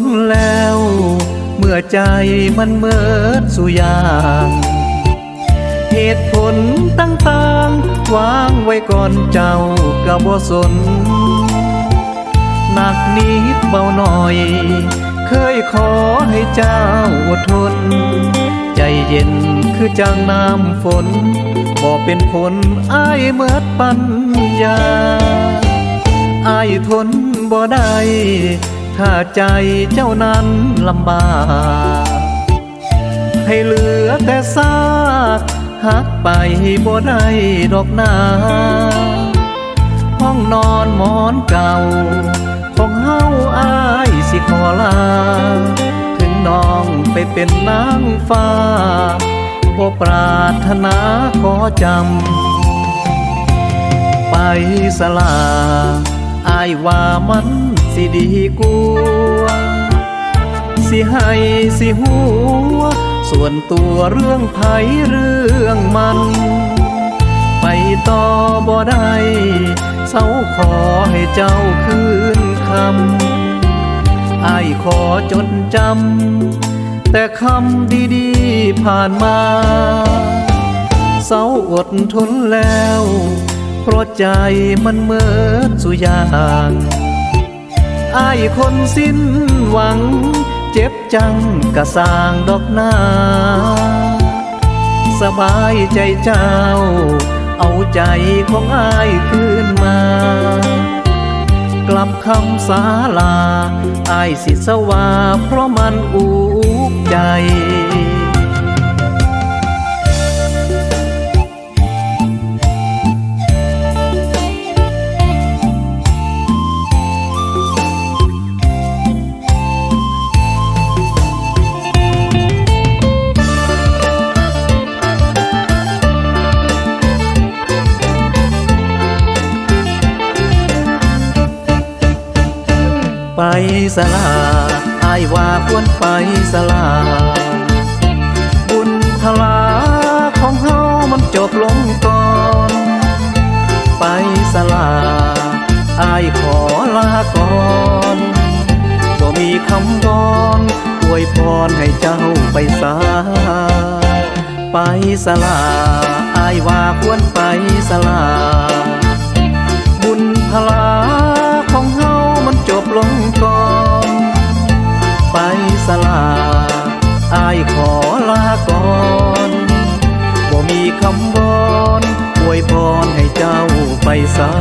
นแล้ว เมื่อใจมันเมิดสุยางเหตุผลต่างๆวางไว้ก่อนเจ้าก็บ่สนหนักนิดเบาหน่อย เคยขอให้เจ้าอดทน ใจเย็นคือจางน้ำฝนบ่เป็นผลอ้ายเมิดปัญญาอายทนบ่ได้ ถ้าใจเจ้านั้นลำบาก ให้เหลือแต่ซากหักไปบ่ได้ดอกนา ห้องนอนหมอนเก่า ของเฮาอายสิขอลา ถึงน้องไปเป็นนางฟ้าบ่ปรารถนาขอจำ ไปสลาอายว่ามัน สิดีกวสิให้สิหัว ส่วนตัวเรื่องไผเรื่องมัน ไปต่อบ่ได้เศร้าขอให้เจ้าคืนคำอายขอจดจำ แต่คำดีๆผ่านมาเศร้าอดทนแล้ว เพราะใจมันเมิดสุยาง อายคนสิ้นหวัง เจ็บจังกะสร้างดอกหนาสบายใจเจ้า เอาใจของอายคืนมา กลับคำสาลาอายสิสวาเพราะมันอุกใจ ไปสลาอายว่าควรไปสลา บุญพลาของเฮามันจบลงก่อน ไปสลาอายขอลาก่อนบ่มีคำบอนอวยพรให้เจ้าไปสา ไปสลาอายว่าควรไปสลา อายขอลาก่อนบ่มีคำบอนอวยพรให้เจ้าไปสา